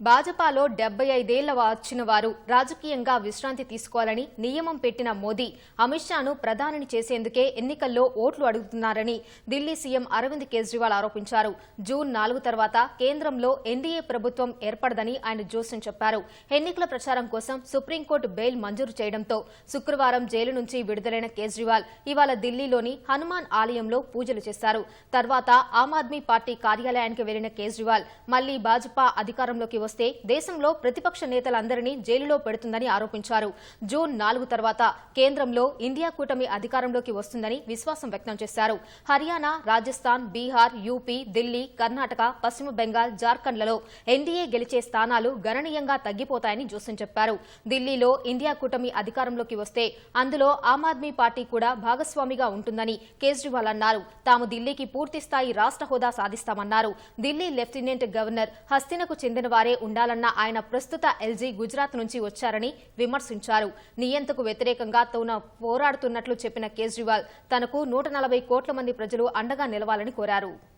భాజపాలో డెబ్బై ఐదేళ్ళ వచ్చిన వారు రాజకీయంగా విశ్రాంతి తీసుకోవాలని నియమం పెట్టిన మోదీ అమిత్ షాను ప్రధానిని చేసేందుకే ఎన్నికల్లో ఓట్లు అడుగుతున్నారని ఢిల్లీ సీఎం అరవింద్ కేజ్రీవాల్ ఆరోపించారు. జూన్ నాలుగు తర్వాత కేంద్రంలో ఎన్డీఏ ప్రభుత్వం ఏర్పడదని ఆయన జోస్యం చెప్పారు. ఎన్నికల ప్రచారం కోసం సుప్రీంకోర్టు బెయిల్ మంజూరు చేయడంతో శుక్రవారం జైలు నుంచి విడుదలైన కేజ్రీవాల్ ఇవాళ ఢిల్లీలోని హనుమాన్ ఆలయంలో పూజలు చేశారు. తర్వాత ఆమ్ ఆద్మీ పార్టీ కార్యాలయానికి వెళ్ళిన కేజ్రీవాల్ మళ్ళీ భాజపా అధికారంలోకి వస్తే దేశంలో ప్రతిపక్ష నేతలందరినీ జైలులో పెడుతుందని ఆరోపించారు. జూన్ నాలుగు తర్వాత కేంద్రంలో ఇండియా కూటమి అధికారంలోకి వస్తుందని విశ్వాసం వ్యక్తం చేశారు. హర్యానా రాజస్థాన్ బీహార్ యూపీ ఢిల్లీ కర్ణాటక పశ్చిమ బెంగాల్ జార్ఖండ్లలో ఎన్డీఏ గెలిచే స్థానాలు గణనీయంగా తగ్గిపోతాయని జోస్యం చెప్పారు. ఢిల్లీలో ఇండియా కూటమి అధికారంలోకి వస్తే అందులో ఆమ్ ఆద్మీ పార్టీ కూడా భాగస్వామిగా ఉంటుందని కేజ్రీవాల్ అన్నారు. తాము ఢిల్లీకి పూర్తిస్థాయి రాష్ట్ర హోదా సాధిస్తామన్నారు. ఢిల్లీ లెఫ్టినెంట్ గవర్నర్ హస్తినకు చెందిన వారే ఉండాలన్న ఆయన ప్రస్తుత ఎల్జీ గుజరాత్ నుంచి వచ్చారని విమర్శించారు. నియంతకు వ్యతిరేకంగా తన పోరాడుతున్నట్లు చెప్పిన కేజ్రీవాల్ తనకు నూట నలభై కోట్ల మంది ప్రజలు అండగా నిలవాలని కోరారు.